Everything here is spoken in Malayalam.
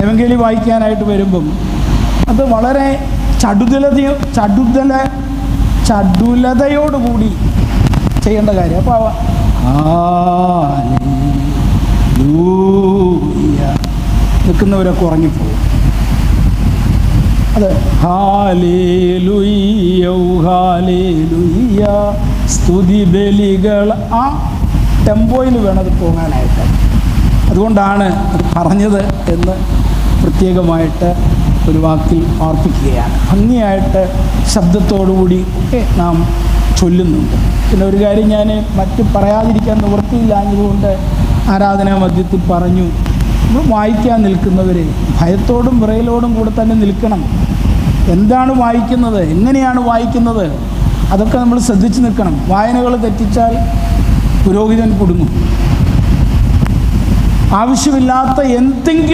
എവങ്കേലി വായിക്കാനായിട്ട് വരുമ്പം അത് വളരെ ചടുതലതയോ ചടുതല ചടുലതയോടുകൂടി ചെയ്യേണ്ട കാര്യം. അപ്പോൾ നിൽക്കുന്നവരൊക്കെ ഉറങ്ങിപ്പോകും. അത്. ഹാലേലുയ്യൗ ഹാലേലുയ്യ സ്തുതി ബലികൾ ആ ടെമ്പോയിൽ വേണം അത് പോകാനായിട്ട്. അതുകൊണ്ടാണ് അത് പറഞ്ഞത് എന്ന് പ്രത്യേകമായിട്ട് ഒരു വാക്കിൽ ഓർപ്പിക്കുകയാണ്. ഭംഗിയായിട്ട് ശബ്ദത്തോടുകൂടി ഒക്കെ നാം ചൊല്ലുന്നുണ്ട്. പിന്നെ ഒരു കാര്യം ഞാൻ മറ്റു പറയാതിരിക്കാൻ നിവൃത്തിയില്ലാഞ്ഞതുകൊണ്ട് ആരാധനാ മധ്യത്തിൽ പറഞ്ഞു നമ്മൾ വായിക്കാൻ നിൽക്കുന്നവർ ഭയത്തോടും വിറയലോടും കൂടെ തന്നെ നിൽക്കണം. എന്താണ് വായിക്കുന്നത്? എങ്ങനെയാണ് വായിക്കുന്നത്? അതൊക്കെ നമ്മൾ ശ്രദ്ധിച്ച് നിൽക്കണം. വായനകൾ തെറ്റിച്ചാൽ പുരോഹിതൻ കുടുങ്ങും ആവശ്യമില്ലാത്ത എന്തെങ്കിലും